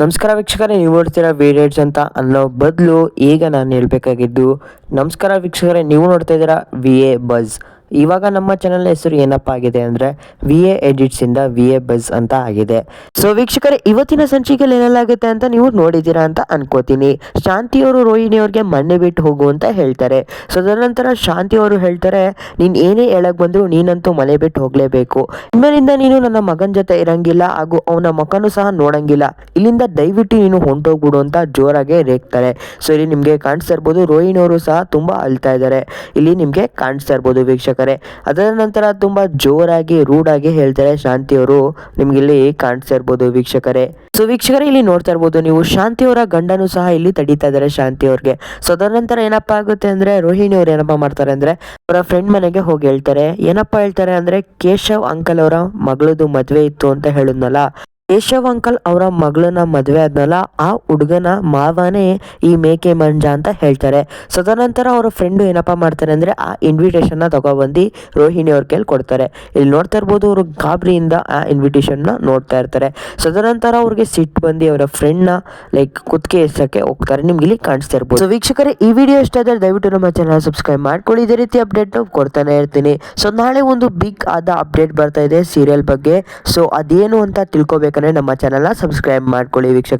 ನಮಸ್ಕಾರ ವೀಕ್ಷಕರೇ, ನೀವು ನೋಡ್ತೀರಾ ವಿಡಿಯೋಸ್ ಅಂತ. ಅನ್ನೋ ಬದಲು ಈಗ ನಾನು ಹೇಳಬೇಕಾಗಿದ್ದು, ನಮಸ್ಕಾರ ವೀಕ್ಷಕರೇ, ನೀವು ನೋಡ್ತಾ ಇದ್ದೀರಾ ವಿ ಎ ಬಜ್ ಇವಾಗ ನಮ್ಮ ಚಾನಲ್ ಹೆಸರು ಏನಪ್ಪ ಆಗಿದೆ ಅಂದರೆ ವಿ ಎ ಎಡಿಟ್ಸಿಂದ ವಿ ಎ ಬಜ್ ಅಂತ ಆಗಿದೆ. ಸೊ ವೀಕ್ಷಕರೇ, ಇವತ್ತಿನ ಸಂಚಿಕೆಯಲ್ಲಿ ಏನೆಲ್ಲಾಗುತ್ತೆ ಅಂತ ನೀವು ನೋಡಿದ್ದೀರಾ ಅಂತ ಅನ್ಕೋತೀನಿ. ಶಾಂತಿಯವರು ರೋಹಿಣಿ ಅವ್ರಿಗೆ ಮನೆ ಬಿಟ್ಟು ಹೋಗು ಅಂತ ಹೇಳ್ತಾರೆ. ಸೊ ತದನಂತರ ಶಾಂತಿ ಅವರು ಹೇಳ್ತಾರೆ, ನೀನು ಏನೇ ಹೇಳಕ್ ಬಂದ್ರು ನೀನಂತೂ ಮನೆ ಬಿಟ್ಟು ಹೋಗಲೇಬೇಕು. ಇನ್ಮೇಲಿಂದ ನೀನು ನನ್ನ ಮಗನ ಜೊತೆ ಇರಂಗಿಲ್ಲ ಹಾಗೂ ಅವನ ಮಕ್ಕನೂ ಸಹ ನೋಡಂಗಿಲ್ಲ. ಇಲ್ಲಿಂದ ದಯವಿಟ್ಟು ನೀನು ಹೊಂಟೋಗ್ಬಿಡು ಅಂತ ಜೋರಾಗಿ ರೇಗ್ತಾರೆ. ಸೊ ಇಲ್ಲಿ ನಿಮಗೆ ಕಾಣಿಸ್ತಾ ಇರ್ಬೋದು ರೋಹಿಣಿಯವರು ಸಹ ತುಂಬಾ ಅಳ್ತಾ ಇದ್ದಾರೆ. ಇಲ್ಲಿ ನಿಮಗೆ ಕಾಣಿಸ್ತಾ ಇರ್ಬೋದು ವೀಕ್ಷಕರೇ ಅದರ ನಂತರ ತುಂಬಾ ಜೋರಾಗಿ ರೂಡಾಗಿ ಹೇಳ್ತಾರೆ ಶಾಂತಿ ಅವರು ನಿಮ್ಗೆ ಇಲ್ಲಿ ಕಾಣಿಸ್ತಾ ಇರ್ಬೋದು ವೀಕ್ಷಕರೇ. ಸೊ ವೀಕ್ಷಕರೇ, ಇಲ್ಲಿ ನೋಡ್ತಾ ಇರ್ಬೋದು ನೀವು ಶಾಂತಿ ಅವರ ಗಂಡನು ಸಹ ಇಲ್ಲಿ ತಡೀತಾ ಇದ್ದಾರೆ ಶಾಂತಿ ಅವ್ರಿಗೆ ಸೊ ಅದರ ನಂತರ ಏನಪ್ಪಾ ಆಗುತ್ತೆ ಅಂದ್ರೆ, ರೋಹಿಣಿ ಅವ್ರು ಏನಪ್ಪಾ ಮಾಡ್ತಾರೆ ಅಂದ್ರೆ, ಅವರ ಫ್ರೆಂಡ್ ಮನೆಗೆ ಹೋಗಿ ಹೇಳ್ತಾರೆ. ಏನಪ್ಪಾ ಹೇಳ್ತಾರೆ ಅಂದ್ರೆ, ಕೇಶವ್ ಅಂಕಲ್ ಅವರ ಮಗಳದು ಮದುವೆ ಇತ್ತು ಅಂತ ಹೇಳಿದ್ನಲ್ಲ. ಕೇಶವ್ ಅಂಕಲ್ ಅವರ ಮಗಳನ್ನ ಮದುವೆ ಆದ್ನಲ್ಲ, ಆ ಹುಡುಗನ ಮಾವನೇ ಈ ಮೇಕೆ ಮಂಜ ಅಂತ ಹೇಳ್ತಾರೆ. ಸದನಂತರ ಅವರ ಫ್ರೆಂಡು ಏನಪ್ಪಾ ಮಾಡ್ತಾರೆ ಅಂದ್ರೆ ಆ ಇನ್ವಿಟೇಷನ್ನ ತಗೊಬಂದು ರೋಹಿಣಿ ಅವ್ರ ಕೈಲಿ ಕೊಡ್ತಾರೆ. ಇಲ್ಲಿ ನೋಡ್ತಾ ಇರ್ಬೋದು ಅವರು ಗಾಬರಿಯಿಂದ ಆ ಇನ್ವಿಟೇಷನ್ನ ನೋಡ್ತಾ ಇರ್ತಾರೆ. ಸೊ ತದನಂತರ ಅವ್ರಿಗೆ ಸಿಟ್ಟು ಬಂದು ಅವರ ಫ್ರೆಂಡ್ನ ಲೈಕ್ ಕುತ್ತಿಗೆ ಎಸಕ್ಕೆ ಹೋಗ್ತಾರೆ. ನಿಮ್ಗೆ ಇಲ್ಲಿ ಕಾಣಿಸ್ತಾ ಇರ್ಬೋದು. ಸೊ ವೀಕ್ಷಕರೇ, ಈ ವಿಡಿಯೋ ಇಷ್ಟ ಆದರೆ ದಯವಿಟ್ಟು ನಮ್ಮ ಚಾನಲ್ ಸಬ್ಸ್ಕ್ರೈಬ್ ಮಾಡ್ಕೊಳ್ಳಿ. ಇದೇ ರೀತಿ ಅಪ್ಡೇಟ್ ಕೊಡ್ತಾನೆ ಇರ್ತೀನಿ. ಸೊ ನಾಳೆ ಒಂದು ಬಿಗ್ ಆದ ಅಪ್ಡೇಟ್ ಬರ್ತಾ ಇದೆ ಸೀರಿಯಲ್ ಬಗ್ಗೆ. ಸೊ ಅದೇನು ಅಂತ ತಿಳ್ಕೊಬೇಕಂದ್ರೆ ನಮ್ಮ ಚಾನಲ್ನ ಸಬ್ಸ್ಕ್ರೈಬ್ ಮಾಡ್ಕೊಳ್ಳಿ ವೀಕ್ಷಕರೇ.